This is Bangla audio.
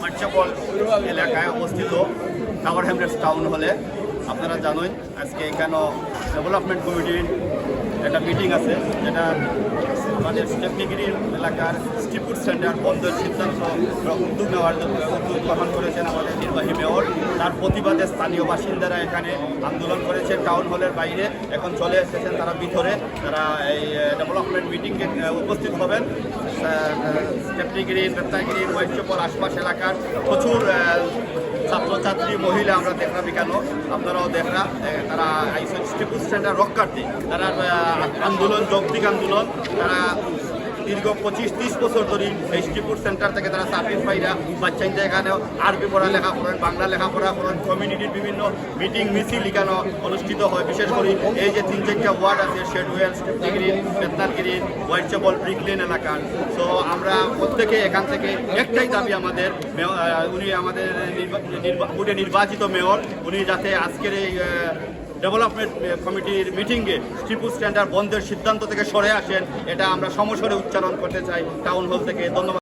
হোয়াটসঅ্যাপল এলাকায় অবস্থিত টাওয়ার হ্যামলেটস টাউন হলে আপনারা জানেন আজকে এখানে ডেভেলপমেন্ট কমিটির একটা মিটিং আছে, যেটা আমাদের স্টেপনিগিরি এলাকার স্ট্রিপুড সেন্টার বন্ধের সিদ্ধান্ত উদ্যোগ নেওয়ার জন্য উদ্যোগ গ্রহণ করেছেন আমাদের নির্বাহী মেয়র। তার প্রতিবাদে স্থানীয় বাসিন্দারা এখানে আন্দোলন করেছেন টাউন হলের বাইরে। এখন চলে এসেছেন তারা ভিতরে। তারা এই ডেভেলপমেন্ট মিটিংয়ে উপস্থিত হবেন। স্টেপনিগিরি বেত্তাগিরি মহেশপর আশপাশ এলাকার প্রচুর ছাত্রছাত্রী মহিলা, আমরা দেখলাম কেন আপনারাও দেখলাম তারা আইসন স্টিপুল স্ট্যান্ডার্ড রক্ষার্থী তারা আন্দোলন, যৌক্তিক আন্দোলন, তারা দীর্ঘ পঁচিশ, ত্রিশ বছর ধরে স্টিপুর সেন্টার থেকে তারা সার্ভিস পাইরা বাচ্চাইতে এখানে আরবি পড়া লেখা করেন বাংলা লেখাপড়া করেন কমিউনিটির বিভিন্ন মিটিং মিছিল এখানে অনুষ্ঠিত হয়। বিশেষ করে এই যে তিন চারটা ওয়ার্ড আছে শেডওয়েল স্টেপনিগিরি বেতনারগিরি হোয়াইটচেপল ব্রিকলেন এলাকার। তো আমরা প্রত্যেকে এখান থেকে একটাই দাবি আমাদের উনি আমাদের ভোটে নির্বাচিত মেয়র, উনি যাতে আজকের এই ডেভেলপমেন্ট কমিটির মিটিংয়ে স্টিপু স্ট্যান্ডার্ড বন্ধের সিদ্ধান্ত থেকে সরে আসেন। এটা আমরা সমস্যারে উচ্চারণ করতে চাই। টাউন হল থেকে ধন্যবাদ।